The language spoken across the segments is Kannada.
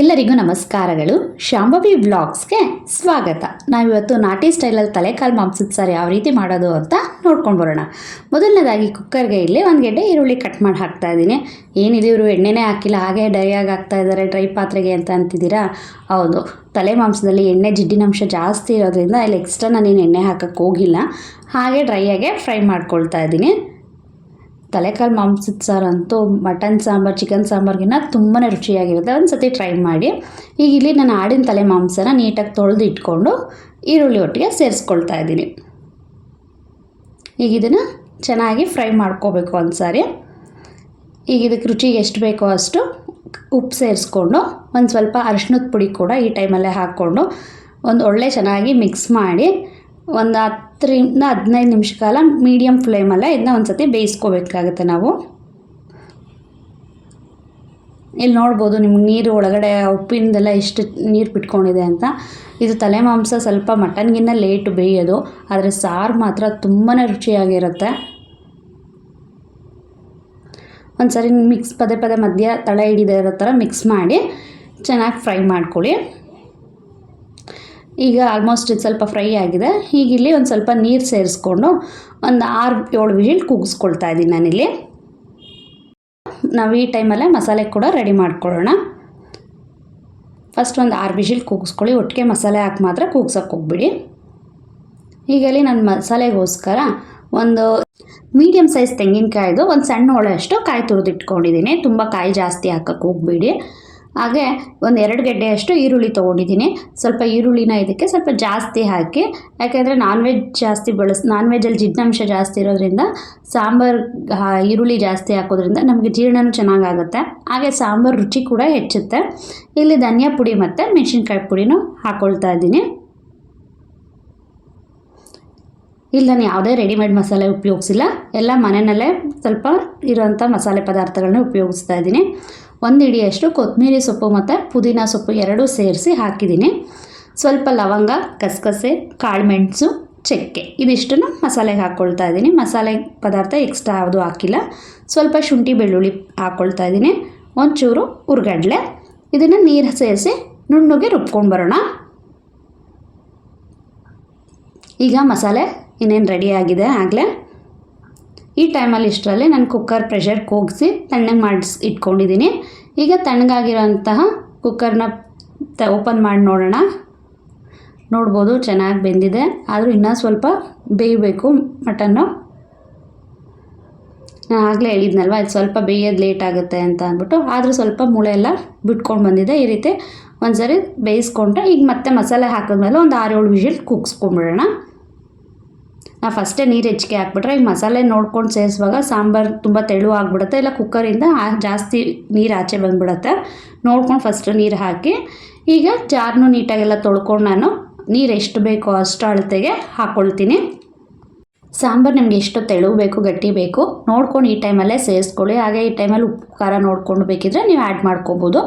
ಎಲ್ಲರಿಗೂ ನಮಸ್ಕಾರಗಳು. ಶಾಂಭವಿ ವ್ಲಾಗ್ಸ್ಗೆ ಸ್ವಾಗತ. ನಾವಿವತ್ತು ನಾಟಿ ಸ್ಟೈಲಲ್ಲಿ ತಲೆಕಾಲು ಮಾಂಸದ ಸಾರು ಯಾವ ರೀತಿ ಮಾಡೋದು ಅಂತ ನೋಡ್ಕೊಂಡು ಬರೋಣ. ಮೊದಲನೇದಾಗಿ ಕುಕ್ಕರ್ಗೆ ಇಲ್ಲಿ ಒಂದು ಗೆಡ್ಡೆ ಈರುಳ್ಳಿ ಕಟ್ ಮಾಡಿ ಹಾಕ್ತಾ ಇದ್ದೀನಿ. ಏನಿದೆ ಇವರು ಎಣ್ಣೆನೇ ಹಾಕಿಲ್ಲ, ಹಾಗೆ ಡ್ರೈಯಾಗಿ ಹಾಕ್ತಾ ಇದ್ದಾರೆ ಡ್ರೈ ಪಾತ್ರೆಗೆ ಅಂತ ಅಂತಿದ್ದೀರಾ? ಹೌದು. ತಲೆ ಮಾಂಸದಲ್ಲಿ ಎಣ್ಣೆ ಜಿಡ್ಡಿನಂಶ ಜಾಸ್ತಿ ಇರೋದ್ರಿಂದ ಇಲ್ಲಿ ಎಕ್ಸ್ಟ್ರಾ ನಾನೇನು ಎಣ್ಣೆ ಹಾಕಕ್ಕೆ ಹೋಗಿಲ್ಲ. ಹಾಗೆ ಡ್ರೈಯಾಗೆ ಫ್ರೈ ಮಾಡ್ಕೊಳ್ತಾ ಇದ್ದೀನಿ. ತಲೆಕಾಲು ಮಾಂಸದ ಸಾರು ಅಂತೂ ಮಟನ್ ಸಾಂಬಾರು ಚಿಕನ್ ಸಾಂಬಾರ್ಗಿನ್ನ ತುಂಬಾ ರುಚಿಯಾಗಿರುತ್ತೆ. ಒಂದು ಸತಿ ಟ್ರೈ ಮಾಡಿ. ಈಗ ಇಲ್ಲಿ ನಾನು ಆಡಿನ ತಲೆ ಮಾಂಸನ ನೀಟಾಗಿ ತೊಳೆದು ಇಟ್ಕೊಂಡು ಈರುಳ್ಳಿ ಒಟ್ಟಿಗೆ ಸೇರಿಸ್ಕೊಳ್ತಾ ಇದ್ದೀನಿ. ಈಗ ಇದನ್ನು ಚೆನ್ನಾಗಿ ಫ್ರೈ ಮಾಡ್ಕೋಬೇಕು ಒಂದು ಸಾರಿ ಈಗ ಇದಕ್ಕೆ ರುಚಿಗೆ ಎಷ್ಟು ಬೇಕೋ ಅಷ್ಟು ಉಪ್ಪು ಸೇರಿಸ್ಕೊಂಡು ಒಂದು ಸ್ವಲ್ಪ ಅರಿಶಿನದ ಪುಡಿ ಕೂಡ ಈ ಟೈಮಲ್ಲೇ ಹಾಕ್ಕೊಂಡು ಒಂದು ಒಳ್ಳೆ ಚೆನ್ನಾಗಿ ಮಿಕ್ಸ್ ಮಾಡಿ ಒಂದು ಹತ್ತರಿಂದ ಹದಿನೈದು ನಿಮಿಷ ಕಾಲ ಮೀಡಿಯಮ್ ಫ್ಲೇಮಲ್ಲೇ ಇದನ್ನ ಒಂದು ಸತಿ ಬೇಯಿಸ್ಕೋಬೇಕಾಗುತ್ತೆ ನಾವು. ಇಲ್ಲಿ ನೋಡ್ಬೋದು ನಿಮ್ಗೆ ನೀರು ಒಳಗಡೆ ಉಪ್ಪಿನದೆಲ್ಲ ಎಷ್ಟು ನೀರು ಬಿಟ್ಕೊಂಡಿದೆ ಅಂತ. ಇದು ತಲೆ ಮಾಂಸ ಸ್ವಲ್ಪ ಮಟನ್ಗಿನ್ನ ಲೇಟ್ ಬೇಯೋದು, ಆದರೆ ಸಾರು ಮಾತ್ರ ತುಂಬಾ ರುಚಿಯಾಗಿರುತ್ತೆ. ಒಂದು ಸರಿ ಮಿಕ್ಸ್ ಪದೇ ಪದೇ ಮಧ್ಯ ತಳ ಹಿಡಿದೇ ಇರೋ ಥರ ಮಿಕ್ಸ್ ಮಾಡಿ ಚೆನ್ನಾಗಿ ಫ್ರೈ ಮಾಡ್ಕೊಳ್ಳಿ. ಈಗ ಆಲ್ಮೋಸ್ಟ್ ಇದು ಸ್ವಲ್ಪ ಫ್ರೈ ಆಗಿದೆ. ಈಗ ಇಲ್ಲಿ ಒಂದು ಸ್ವಲ್ಪ ನೀರು ಸೇರಿಸ್ಕೊಂಡು ಒಂದು ಆರು, ಏಳು ವಿಜಿಲ್ ಕೂಗಿಸ್ಕೊಳ್ತಾ ಇದ್ದೀನಿ ನಾನಿಲ್ಲಿ. ನಾವು ಈ ಟೈಮಲ್ಲೇ ಮಸಾಲೆ ಕೂಡ ರೆಡಿ ಮಾಡ್ಕೊಳ್ಳೋಣ. ಫಸ್ಟ್ ಒಂದು ಆರು ವಿಜಿಲ್ ಕೂಗಿಸ್ಕೊಳ್ಳಿ. ಒಟ್ಟಿಗೆ ಮಸಾಲೆ ಹಾಕಿ ಮಾತ್ರ ಕೂಗ್ಸೋಕೆ ಹೋಗ್ಬಿಡಿ. ಈಗ ನನ್ನ ನಾನು ಮಸಾಲೆಗೋಸ್ಕರ ಒಂದು ಮೀಡಿಯಮ್ ಸೈಜ್ ತೆಂಗಿನಕಾಯಿದು ಒಂದು ಸಣ್ಣ ಹೋಳಷ್ಟು ಕಾಯಿ ತುರಿದಿಟ್ಕೊಂಡಿದ್ದೀನಿ ತುಂಬ ಕಾಯಿ ಜಾಸ್ತಿ ಹಾಕೋಕೆ ಹೋಗ್ಬೇಡಿ. ಹಾಗೆ ಒಂದು ಎರಡು ಗೆಡ್ಡೆಯಷ್ಟು ಈರುಳ್ಳಿ ತೊಗೊಂಡಿದ್ದೀನಿ. ಸ್ವಲ್ಪ ಈರುಳ್ಳಿನ ಇದಕ್ಕೆ ಸ್ವಲ್ಪ ಜಾಸ್ತಿ ಹಾಕಿ, ಯಾಕೆಂದರೆ ನಾನ್ ವೆಜ್ ಜಾಸ್ತಿ ಬಳಸ್ ನಾನ್ ವೆಜ್ಜಲ್ಲಿ ಜಿಡ್ನಾಂಶ ಜಾಸ್ತಿ ಇರೋದ್ರಿಂದ ಸಾಂಬಾರು ಈರುಳ್ಳಿ ಜಾಸ್ತಿ ಹಾಕೋದ್ರಿಂದ ನಮಗೆ ಜೀರ್ಣನೂ ಚೆನ್ನಾಗಾಗುತ್ತೆ ಹಾಗೆ ಸಾಂಬಾರು ರುಚಿ ಕೂಡ ಹೆಚ್ಚುತ್ತೆ. ಇಲ್ಲಿ ಧನಿಯಾ ಪುಡಿ ಮತ್ತು ಮೆಣಸಿನ್ಕಾಯಿ ಪುಡಿನೂ ಹಾಕ್ಕೊಳ್ತಾ ಇದ್ದೀನಿ. ಇಲ್ಲಿ ನಾನು ಯಾವುದೇ ರೆಡಿಮೇಡ್ ಮಸಾಲೆ ಉಪಯೋಗಿಸಿಲ್ಲ. ಎಲ್ಲ ಮನೆಯಲ್ಲೇ ಸ್ವಲ್ಪ ಇರೋಂಥ ಮಸಾಲೆ ಪದಾರ್ಥಗಳನ್ನ ಉಪಯೋಗಿಸ್ತಾ ಇದ್ದೀನಿ. ಒಂದು ಹಿಡಿಯಷ್ಟು ಕೊತ್ತಂಬರಿ ಸೊಪ್ಪು ಮತ್ತು ಪುದೀನ ಸೊಪ್ಪು ಎರಡೂ ಸೇರಿಸಿ ಹಾಕಿದ್ದೀನಿ ಸ್ವಲ್ಪ ಲವಂಗ ಗಸಗಸೆ ಕಾಳುಮೆಣಸು ಚಕ್ಕೆ ಇದಿಷ್ಟನ್ನು ಮಸಾಲೆಗೆ ಹಾಕ್ಕೊಳ್ತಾ ಇದ್ದೀನಿ. ಮಸಾಲೆ ಪದಾರ್ಥ ಎಕ್ಸ್ಟ್ರಾ ಯಾವುದು ಹಾಕಿಲ್ಲ. ಸ್ವಲ್ಪ ಶುಂಠಿ ಬೆಳ್ಳುಳ್ಳಿ ಹಾಕ್ಕೊಳ್ತಾ ಇದ್ದೀನಿ. ಒಂಚೂರು ಉರ್ಗಡ್ಲೆ. ಇದನ್ನು ನೀರು ಸೇರಿಸಿ ನುಣ್ಣಗೆ ರುಬ್ಕೊಂಡು ಬರೋಣ. ಈಗ ಮಸಾಲೆ ಇನ್ನೇನು ರೆಡಿಯಾಗಿದೆ ಆಗಲೇ? ಈ ಟೈಮಲ್ಲಿ ಇಷ್ಟರಲ್ಲಿ ನಾನು ಕುಕ್ಕರ್ ಪ್ರೆಷರ್ ಕೂಗಿಸಿ ತಣ್ಣಗೆ ಮಾಡಿಸ್, ಇಟ್ಕೊಂಡಿದ್ದೀನಿ. ಈಗ ತಣ್ಣಗಾಗಿರೋಂತಹ ಕುಕ್ಕರ್ನ ತ ಓಪನ್ ಮಾಡಿ ನೋಡೋಣ. ನೋಡ್ಬೋದು, ಚೆನ್ನಾಗಿ ಬೆಂದಿದೆ. ಆದರೂ ಇನ್ನೂ ಸ್ವಲ್ಪ ಬೇಯಬೇಕು ಮಟನ್ನು ನಾನು ಆಗಲೇ ಹೇಳಿದ್ನಲ್ವ, ಇದು ಸ್ವಲ್ಪ ಬೇಯೋದು ಲೇಟ್ ಆಗುತ್ತೆ ಅಂತ ಅಂದ್ಬಿಟ್ಟು, ಆದರೂ ಸ್ವಲ್ಪ ಮೂಳೆ ಎಲ್ಲ ಬಿಟ್ಕೊಂಡು ಬಂದಿದೆ. ಈ ರೀತಿ ಒಂದು ಸರಿ ಬೇಯಿಸ್ಕೊಂಡ್ರೆ ಈಗ ಮತ್ತೆ ಮಸಾಲೆ ಹಾಕಿದ್ಮೇಲೆ ಒಂದು ಆರು ಏಳು ವಿಷಲ್ ಕೂಗ್ಸ್ಕೊಂಬಿಡೋಣ ನಾವು ಫಸ್ಟೇ ನೀರು ಹೆಚ್ಚಿಗೆ ಹಾಕ್ಬಿಟ್ರೆ ಈ ಮಸಾಲೆ ನೋಡ್ಕೊಂಡು ಸೇರಿಸುವಾಗ ಸಾಂಬಾರು ತುಂಬ ತೆಳು ಆಗಿಬಿಡುತ್ತೆ. ಇಲ್ಲ ಕುಕ್ಕರಿಂದ ಜಾಸ್ತಿ ನೀರು ಆಚೆ ಬಂದುಬಿಡುತ್ತೆ. ನೋಡ್ಕೊಂಡು ಫಸ್ಟ್ ನೀರು ಹಾಕಿ, ಈಗ ಜಾರ್ನು ನೀಟಾಗೆಲ್ಲ ತೊಳ್ಕೊಂಡು ನಾನು ನೀರು ಎಷ್ಟು ಬೇಕೋ ಅಷ್ಟು ಅಳತೆಗೆ ಹಾಕ್ಕೊಳ್ತೀನಿ ಸಾಂಬಾರು ನಿಮ್ಗೆ ಎಷ್ಟು ತೆಳು ಬೇಕು, ಗಟ್ಟಿ ಬೇಕು, ನೋಡ್ಕೊಂಡು ಈ ಟೈಮಲ್ಲೇ ಸೇರಿಸ್ಕೊಳ್ಳಿ. ಹಾಗೆ ಈ ಟೈಮಲ್ಲಿ ಉಪ್ಪು, ಖಾರ ನೋಡ್ಕೊಂಡು ಬೇಕಿದ್ರೆ ನೀವು ಆ್ಯಡ್ ಮಾಡ್ಕೋಬೋದು.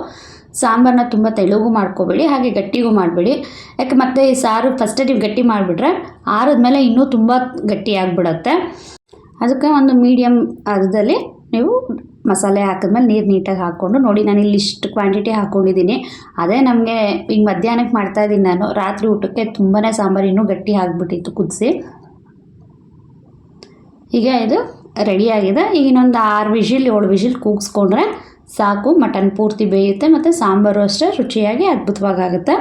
ಸಾಂಬಾರನ್ನ ತುಂಬ ತೆಳುಗೂ ಮಾಡ್ಕೋಬೇಡಿ, ಹಾಗೆ ಗಟ್ಟಿಗೂ ಮಾಡಬೇಡಿ. ಯಾಕೆ ಮತ್ತೆ ಈ ಸಾರು ಫಸ್ಟೇ ನೀವು ಗಟ್ಟಿ ಮಾಡಿಬಿಟ್ರೆ ಆರಿದ್ಮೇಲೆ ಇನ್ನೂ ತುಂಬ ಗಟ್ಟಿ ಆಗಿಬಿಡತ್ತೆ. ಅದಕ್ಕೆ ಒಂದು ಮೀಡಿಯಮ್ ಅರ್ಧದಲ್ಲಿ ನೀವು ಮಸಾಲೆ ಹಾಕಿದ್ಮೇಲೆ ನೀರು ನೀಟಾಗಿ ಹಾಕ್ಕೊಂಡು ನೋಡಿ, ನಾನು ಇಲ್ಲಿ ಇಷ್ಟು ಕ್ವಾಂಟಿಟಿ ಹಾಕ್ಕೊಂಡಿದ್ದೀನಿ ಅದೇ ನಮಗೆ ಈಗ ಮಧ್ಯಾಹ್ನಕ್ಕೆ ಮಾಡ್ತಾಯಿದ್ದೀನಿ ನಾನು. ರಾತ್ರಿ ಊಟಕ್ಕೆ ತುಂಬಾ ಸಾಂಬಾರು ಇನ್ನೂ ಗಟ್ಟಿ ಆಗಿಬಿಟ್ಟಿತ್ತು ಕುದಿಸಿ. ಈಗ ಇದು ರೆಡಿಯಾಗಿದೆ ಈಗ ಇನ್ನೊಂದು ಆರು ವಿಷಿಲ್, ಏಳು ವಿಷಿಲ್ ಕೂಗಿಸ್ಕೊಂಡ್ರೆ ಸಾಕು, ಮಟನ್ ಪೂರ್ತಿ ಬೇಯುತ್ತೆ ಮತ್ತು ಸಾಂಬಾರು ಅಷ್ಟೇ ರುಚಿಯಾಗಿ ಅದ್ಭುತವಾಗುತ್ತೆ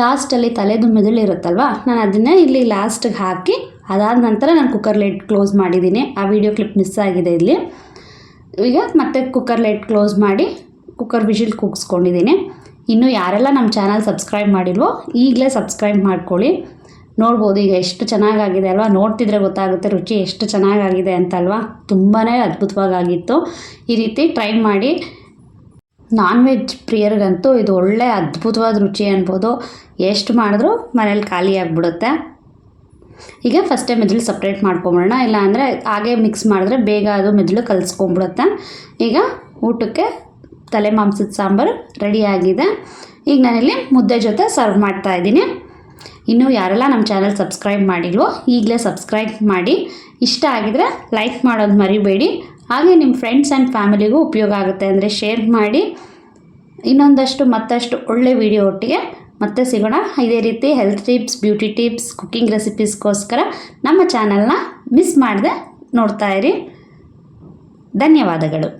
ಲಾಸ್ಟಲ್ಲಿ ತಲೆದು ಮೆದುಳಿರುತ್ತಲ್ವಾ? ನಾನು ಅದನ್ನೇ ಇಲ್ಲಿ ಲಾಸ್ಟಿಗೆ ಹಾಕಿ, ಅದಾದ ನಂತರ ನಾನು ಕುಕ್ಕರ್ ಲೇಟ್ ಕ್ಲೋಸ್ ಮಾಡಿದ್ದೀನಿ. ಆ ವಿಡಿಯೋ ಕ್ಲಿಪ್ ಮಿಸ್ ಆಗಿದೆ ಇಲ್ಲಿ. ಈಗ ಮತ್ತೆ ಕುಕ್ಕರ್ ಲೈಟ್ ಕ್ಲೋಸ್ ಮಾಡಿ ಕುಕ್ಕರ್ ವಿಷಿಲ್ ಕೂಗಿಸ್ಕೊಂಡಿದ್ದೀನಿ. ಇನ್ನು ಯಾರೆಲ್ಲ ನಮ್ಮ ಚಾನಲ್ ಸಬ್ಸ್ಕ್ರೈಬ್ ಮಾಡಿಲ್ವೋ, ಈಗಲೇ ಸಬ್ಸ್ಕ್ರೈಬ್ ಮಾಡ್ಕೊಳ್ಳಿ. ನೋಡ್ಬೋದು ಈಗ ಎಷ್ಟು ಚೆನ್ನಾಗಾಗಿದೆ ಅಲ್ವಾ? ನೋಡ್ತಿದ್ರೆ ಗೊತ್ತಾಗುತ್ತೆ ರುಚಿ ಎಷ್ಟು ಚೆನ್ನಾಗಾಗಿದೆ ಅಂತಲ್ವಾ? ತುಂಬಾ ಅದ್ಭುತವಾಗಿತ್ತು ಈ ರೀತಿ ಟ್ರೈ ಮಾಡಿ ನಾನ್ ವೆಜ್ ಪ್ರಿಯರಿಗಂತೂ ಇದು ಒಳ್ಳೆ ಅದ್ಭುತವಾದ ರುಚಿ ಅನ್ಬೋದು. ಎಷ್ಟು ಮಾಡಿದ್ರೂ ಮನೇಲಿ ಖಾಲಿ ಆಗಿಬಿಡುತ್ತೆ. ಈಗ ಫಸ್ಟೇ ಮೆದುಳು ಸಪ್ರೇಟ್ ಮಾಡ್ಕೊಂಬಿಡೋಣ. ಇಲ್ಲ ಅಂದರೆ ಹಾಗೆ ಮಿಕ್ಸ್ ಮಾಡಿದ್ರೆ ಬೇಗ ಅದು ಮೆದುಳು ಕಲಿಸ್ಕೊಂಬಿಡುತ್ತೆ. ಈಗ ಊಟಕ್ಕೆ ತಲೆ ಮಾಂಸದ ಸಾಂಬಾರು ರೆಡಿಯಾಗಿದೆ ಈಗ ನಾನಿಲ್ಲಿ ಮುದ್ದೆ ಜೊತೆ ಸರ್ವ್ ಮಾಡ್ತಾ ಇದ್ದೀನಿ. ಇನ್ನೂ ಯಾರೆಲ್ಲ ನಮ್ಮ ಚಾನಲ್ ಸಬ್ಸ್ಕ್ರೈಬ್ ಮಾಡಿಲ್ವೋ ಈಗಲೇ ಸಬ್ಸ್ಕ್ರೈಬ್ ಮಾಡಿ. ಇಷ್ಟ ಆಗಿದರೆ ಲೈಕ್ ಮಾಡೋದು ಮರಿಬೇಡಿ. ಹಾಗೆ ನಿಮ್ಮ ಫ್ರೆಂಡ್ಸ್ ಆ್ಯಂಡ್ ಫ್ಯಾಮಿಲಿಗೂ ಉಪಯೋಗ ಆಗುತ್ತೆ ಅಂದರೆ ಶೇರ್ ಮಾಡಿ. ಇನ್ನೊಂದಷ್ಟು ಮತ್ತಷ್ಟು ಒಳ್ಳೆ ವಿಡಿಯೋ ಒಟ್ಟಿಗೆ ಮತ್ತೆ ಸಿಗೋಣ. ಇದೇ ರೀತಿ health tips beauty tips cooking ರೆಸಿಪೀಸ್ಗೋಸ್ಕರ ನಮ್ಮ ಚಾನಲ್ನ ಮಿಸ್ ಮಾಡದೆ ನೋಡ್ತಾ ಇರಿ. ಧನ್ಯವಾದಗಳು.